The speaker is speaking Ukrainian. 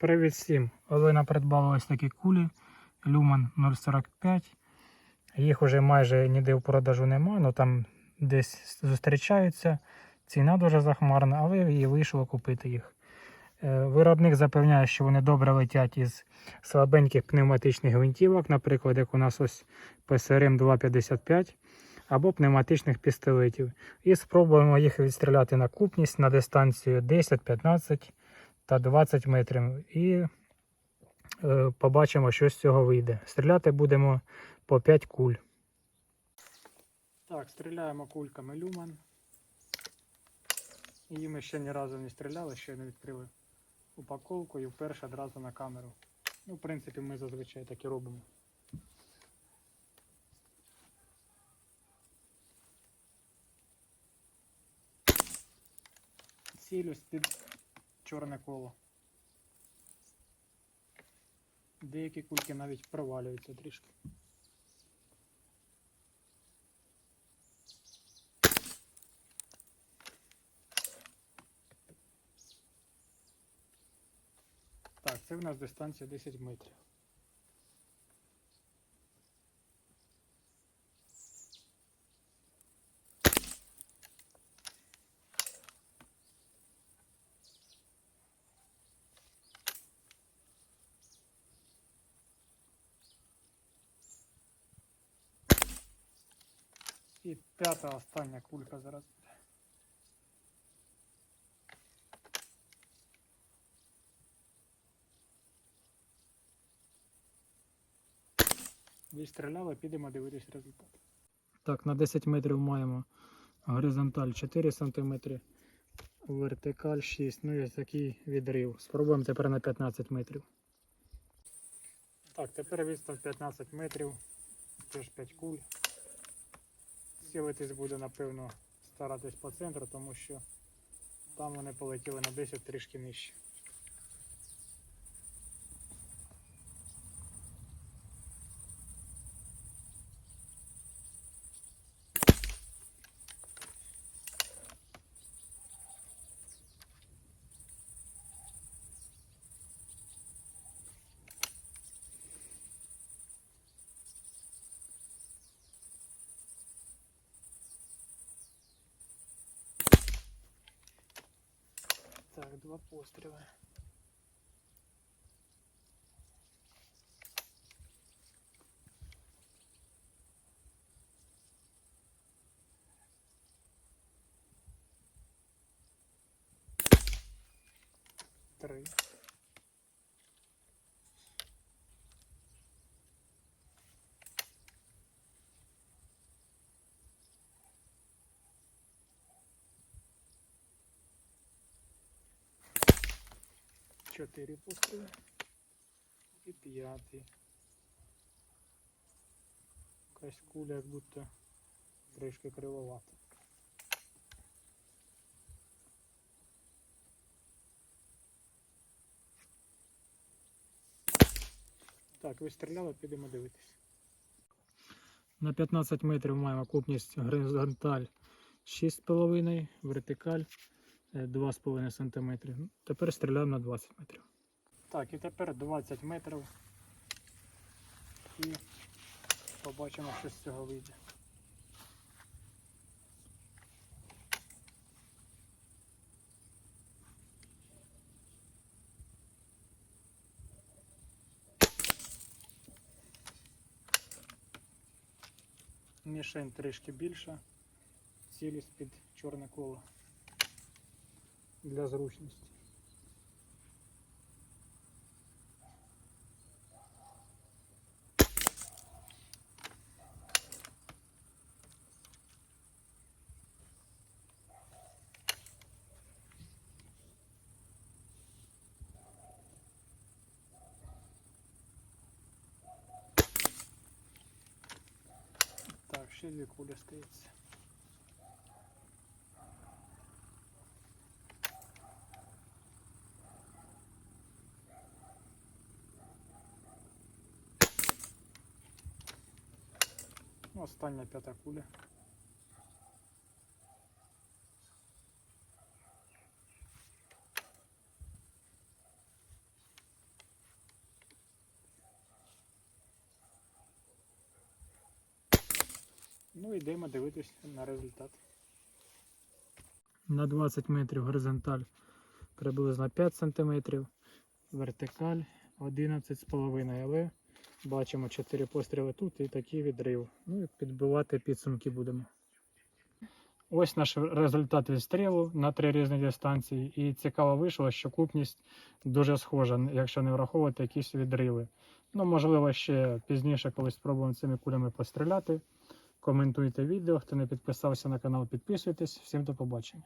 Привіт всім! Олена придбала ось такі кулі Lumen 045. Їх вже майже ніде в продажу немає, але там десь зустрічаються. Ціна дуже захмарна, але їй вийшло купити їх. Е, Виробник запевняє, що вони добре летять із слабеньких пневматичних гвинтівок, наприклад, як у нас ось PSRM 255 або пневматичних пістолетів. І спробуємо їх відстріляти на купність на дистанцію 10-15 та 20 метрів. І е, побачимо, що з цього вийде. Стріляти будемо по 5 куль. Так, стріляємо кульками люман. Її ми ще ні разу не стріляли, ще не відкрили упаковку і вперше одразу на камеру. Ну, в принципі, ми зазвичай так і робимо. Цілюсь під чорне коло. Деякі кульки навіть провалюються трішки. Так, це в нас дистанція 10 метрів. І п'ята остання кулька зараз. Відстріляли, підемо дивитись результат. Так, на 10 метрів маємо горизонталь 4 см, вертикаль 6 ну і ось такий відрив. Спробуємо тепер на 15 метрів. Так, тепер відстань 15 метрів, теж 5 куль. Цілитись буде, напевно, старатись по центру, тому що там вони полетіли на 10 трішки нижче. Так, два постріли. Три. Чотири постріли. І п'ятий. Якась куля як будто трішки кривовата. Так, ви стріляли, підемо дивитись. На 15 метрів маємо купність горизонталь 6,5, вертикаль 2,5 см. Тепер стріляємо на 20 метрів. Так, і тепер 20 метрів. І побачимо, що з цього вийде. Мішень трішки більша, цілість під чорне коло для зручності. Так, ще дві кулі стається. Ну, Остання п'ята куля. Ну йдемо дивитися на результат. На 20 метрів горизонталь приблизно 5 см, вертикаль 11,5, але бачимо 4 постріли тут і такий відрив. Ну і підбивати підсумки будемо. Ось наш результат відстрілу на три різні дистанції. І цікаво вийшло, що купність дуже схожа, якщо не враховувати якісь відриви. Ну, можливо, ще пізніше колись спробуємо цими кулями постріляти. Коментуйте відео. Хто не підписався на канал, підписуйтесь. Всім до побачення.